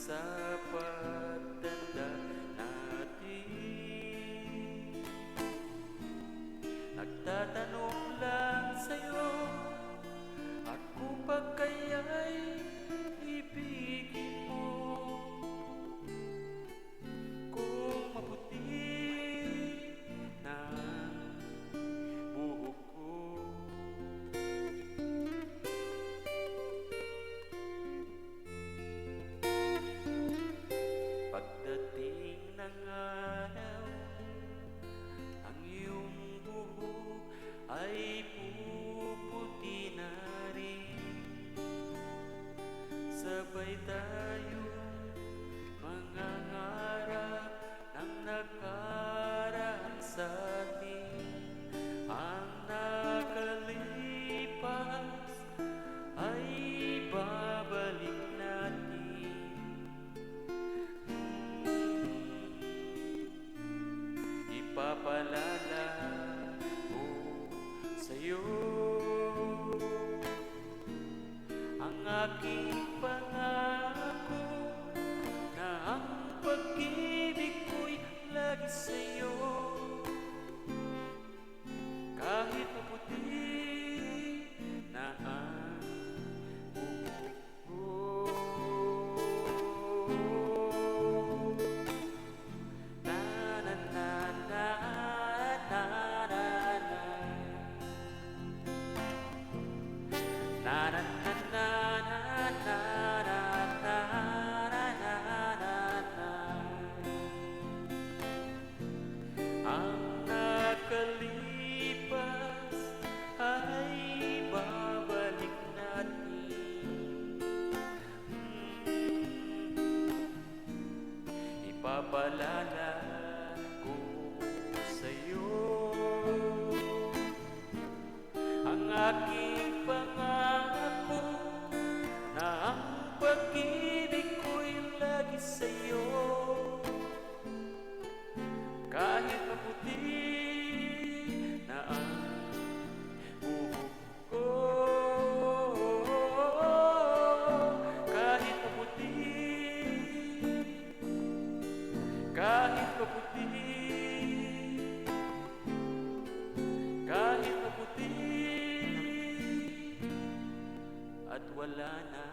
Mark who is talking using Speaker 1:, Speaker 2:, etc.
Speaker 1: sa pagtanda natin. Nagtatanong lang sa'yo Ako pa kaya pagpapalala ko sa'yo. Ang aking maputi Kahit maputi At wala na